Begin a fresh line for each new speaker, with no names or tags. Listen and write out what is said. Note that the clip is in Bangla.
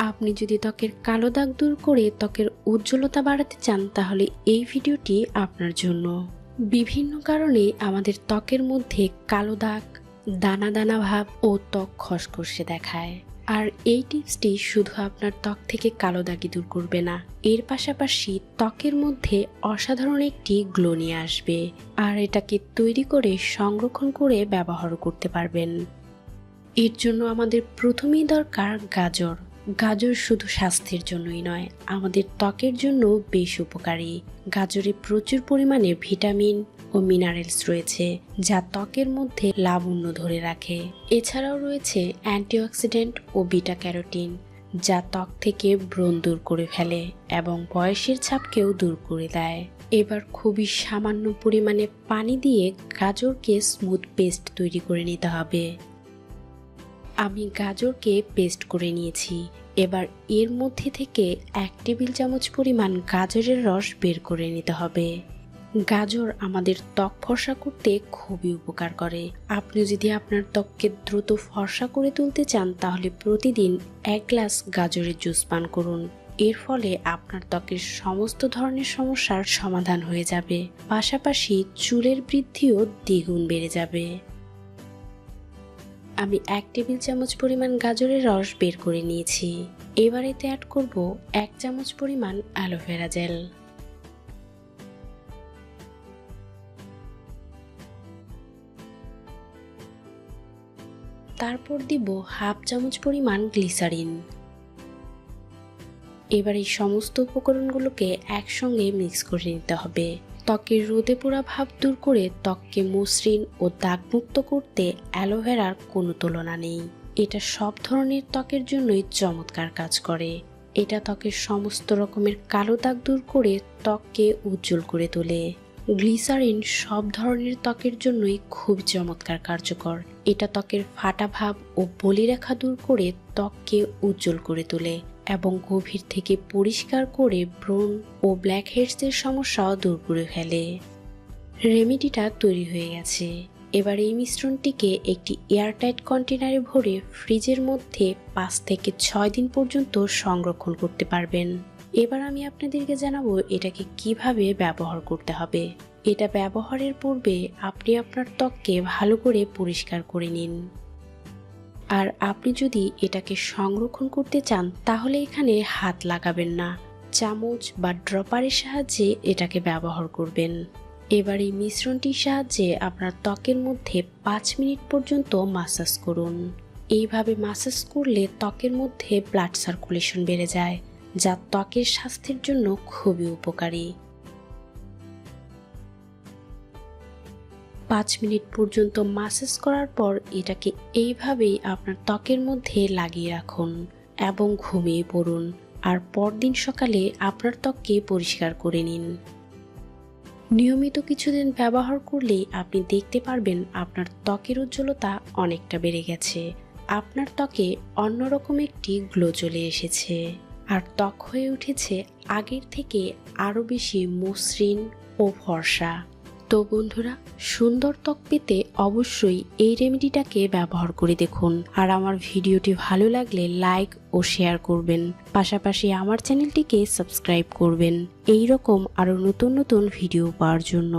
আপনি যদি ত্বকের কালো দাগ দূর করে ত্বকের উজ্জ্বলতা বাড়াতে চান, তাহলে এই ভিডিওটি আপনার জন্য। বিভিন্ন কারণে আমাদের ত্বকের মধ্যে কালো দাগ, দানা দানা ভাব ও ত্বক খসখসে দেখায়। আর এই টিপসটি শুধু আপনার ত্বক থেকে কালো দাগি দূর করবে না, এর পাশাপাশি ত্বকের মধ্যে অসাধারণ একটি গ্লো নিয়ে আসবে। আর এটাকে তৈরি করে সংরক্ষণ করে ব্যবহার করতে পারবেন। এর জন্য আমাদের প্রথমেই দরকার গাজর। গাজর শুধু স্বাস্থ্যের জন্যই নয়, আমাদের ত্বকের জন্য বেশ উপকারী। গাজরে প্রচুর পরিমাণে ভিটামিন ও মিনারেলস রয়েছে, যা ত্বকের মধ্যে লাবণ্য ধরে রাখে। এছাড়াও রয়েছে অ্যান্টিঅক্সিডেন্ট ও বিটা ক্যারোটিন যা ত্বক থেকে ব্রণ দূর করে ফেলে এবং বয়সের ছাপকেও দূর করে দেয়। এবার খুবই সামান্য পরিমাণে পানি দিয়ে গাজরকে স্মুথ পেস্ট তৈরি করে নিতে হবে। আমি গাজরকে পেস্ট করে নিয়েছি। এবার এর মধ্যে থেকে এক টেবিল চামচ পরিমাণ গাজরের রস বের করে নিতে হবে। গাজর আমাদের ত্বক ফর্সা করতে খুবই উপকার করে। আপনি যদি আপনার ত্বককে দ্রুত ফর্সা করে তুলতে চান, তাহলে প্রতিদিন এক গ্লাস গাজরের জুস পান করুন। এর ফলে আপনার ত্বকের সমস্ত ধরনের সমস্যার সমাধান হয়ে যাবে। পাশাপাশি চুলের বৃদ্ধিও দ্বিগুণ বেড়ে যাবে। আমি এক টেবিল চামচ পরিমাণ গাজরের রস বের করে নিয়েছি। এবার এতে অ্যাড করব এক চামচ পরিমাণ অ্যালোভেরা জেল তারপর দিব হাফ চামচ পরিমাণ গ্লিসারিন এবার এই সমস্ত উপকরণগুলোকে একসঙ্গে মিক্স করে নিতে হবে। ত্বকের রোদে পোড়া ভাব দূর করে ত্বককে মসৃণ ও দাগমুক্ত করতে অ্যালোভেরার কোনো তুলনা নেই। এটা সব ধরনের ত্বকের জন্যই চমৎকার কাজ করে। এটা ত্বকের সমস্ত রকমের কালো দাগ দূর করে ত্বককে উজ্জ্বল করে তোলে। গ্লিসারিন সব ধরনের ত্বকের জন্যই খুব চমৎকার কার্যকর। এটা ত্বকের ফাটা ভাব ও বলিরেখা দূর করে ত্বককে উজ্জ্বল করে তোলে। এবং গভীর থেকে পরিষ্কার করে ব্রণ ও ব্ল্যাক হেডসের সমস্যাও দূর করে ফেলে। রেমেডিটা তৈরি হয়ে গেছে। এবার এই মিশ্রণটিকে একটি এয়ারটাইট কন্টেনারে ভরে ফ্রিজের মধ্যে পাঁচ থেকে ছয় দিন পর্যন্ত সংরক্ষণ করতে পারবেন। এবার আমি আপনাদেরকে জানাব এটাকে কীভাবে ব্যবহার করতে হবে। এটা ব্যবহারের পূর্বে আপনি আপনার ত্বককে ভালো করে পরিষ্কার করে নিন। আর আপনি যদি এটাকে সংরক্ষণ করতে চান, তাহলে এখানে হাত লাগাবেন না। চামচ বা ড্রপারের সাহায্যে এটাকে ব্যবহার করবেন। এবার এই মিশ্রণটির সাহায্যে আপনার ত্বকের মধ্যে পাঁচ মিনিট পর্যন্ত মাসাজ করুন। এইভাবে মাসাজ করলে ত্বকের মধ্যে ব্লাড সার্কুলেশন বেড়ে যায়, যা ত্বকের স্বাস্থ্যের জন্য খুবই উপকারী। পাঁচ মিনিট পর্যন্ত মাসাজ করার পর এটাকে এইভাবেই আপনার ত্বকের মধ্যে লাগিয়ে রাখুন এবং ঘুমিয়ে পড়ুন। আর পরদিন সকালে আপনার ত্বককে পরিষ্কার করে নিন। নিয়মিত কিছুদিন ব্যবহার করলে আপনি দেখতে পারবেন আপনার ত্বকের উজ্জ্বলতা অনেকটা বেড়ে গেছে। আপনার ত্বকে অন্যরকম একটি গ্লো চলে এসেছে। আর ত্বক হয়ে উঠেছে আগের থেকে আরও বেশি মসৃণ ও ফর্সা। তো বন্ধুরা, সুন্দর ত্বক পেতে অবশ্যই এই রেমেডিটাকে ব্যবহার করে দেখুন। আর আমার ভিডিওটি ভালো লাগলে লাইক ও শেয়ার করবেন। পাশাপাশি আমার চ্যানেলটিকে সাবস্ক্রাইব করবেন। এই রকম আরও নতুন নতুন ভিডিও পাওয়ার জন্য।